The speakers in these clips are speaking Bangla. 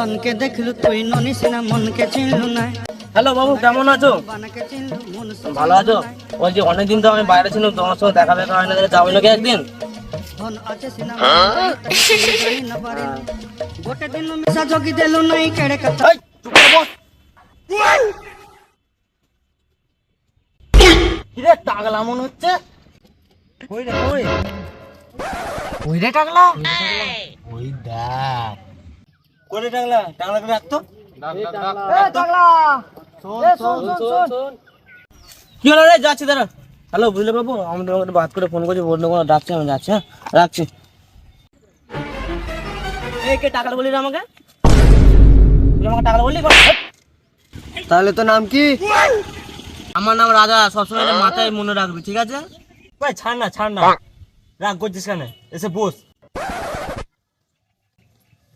ধনকে দেখলু তুই ননিস না মনকে চিনলু না। হ্যালো বাবু কেমন আছো? ভালো আছো? বলছি অনেকদিন তো আমি বাইরে ছিলাম তোমার সঙ্গে দেখা দেখা হয় না যাব নাকি একদিন? গোটে দিন মিশা জগি দেলু নাই কেড়ে কথা। কিরে টাগলা মনে হচ্ছে? ওই রে ওই ওই রে টাগলা ওই দেখ। করে টাগলা টাগলাকে রাখতো কি হলো রে? যাচ্ছি দাঁড়া। হ্যালো বুঝলে বাবু? আমি তোমাকে বাদ করে ফোন করছি বন্ধু কোনো ডাকছি আমি যাচ্ছি হ্যাঁ? রাখছি। এই কে টাকা বলি আমাকে? তুই আমাকে টাকা বললি? তাহলে তো নাম কি? আমার নাম রাজা সবসময় মাথায় মনে রাখবি ঠিক আছে? ভাই ছাড় না ছাড় না। রাগ করছিস কেন? এসে বস।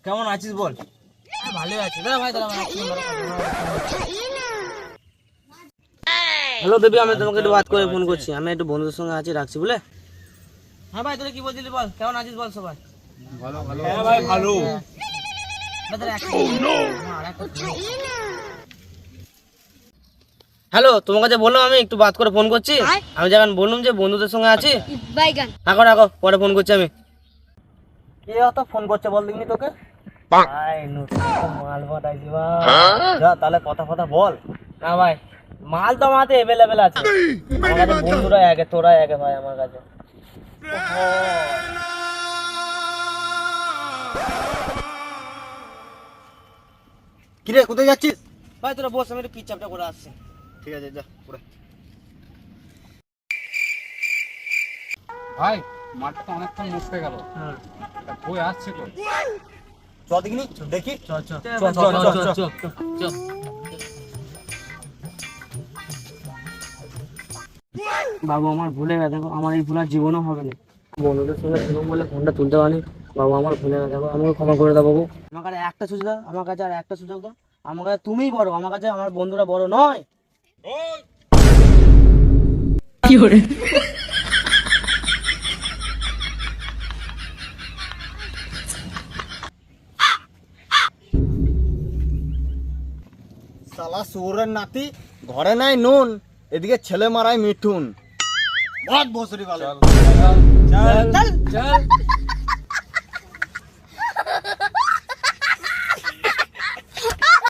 কেমন আছিস বল? ভালোই আছি। ভাই হ্যালো বেবি আমি তোমাকে একটু বাদ করে ফোন করছি। আমি একটু বন্ধুদের সঙ্গে আছি রাখছি বলে হ্যাঁ ভাই তোরা কি বলছিলি বল? কেমন আছিস বল সবাই? হ্যাঁ ভাই ভালো। হ্যালো তোমার কাছে বললাম আমি একটু বাদ করে ফোন করছি। আমি যখন বললাম যে বন্ধুদের সঙ্গে আছি রাখো রাখো পরে ফোন করছি আমি। কে অত ফোন করছে বল দেখিনি তোকে? ভাই নতুন মাল পাঠাইছি ভাই যা তাহলে কথা কথা বল। না ভাই মাল তো অ্যাভেলেবেল আছে। আমার কাছে বন্ধুরা একে তোরা একে ভাই আমার কাছে। কিরে কোথায় যাচ্ছিস? ভাই তোরা বস আমি একটু পিচাপটা করে আসছি। ঠিক আছে যা পুরো ভাই মাঠটা অনেকক্ষণ মুছতে গেল। হ্যাঁ বই আসছে তো চ দেখিনি দেখি চ চ চ, চ, চ, চ। বাবু আমার ভুলে গেছে দেখো আমার এই ভুল আর জীবনও হবে না বন্ধুদের সঙ্গে ছিলাম বলে ফোনটা তুলতে পারিনি বাবু আমার ভুলে গেছে দেখো আমাকে ক্ষমা করে দাও বাবু আমার কাছে একটা সুযোগ দাও আমার কাছে আর একটা সুযোগ দাও আমার কাছে তুমিই বড় আমার কাছে আমার বন্ধুরা বড় নয় সালা সুরের নাতি ঘরে নাই নুন এদিকে ছেলে মারায় মিঠুন। বহুত বসরি ভালো চল। চল।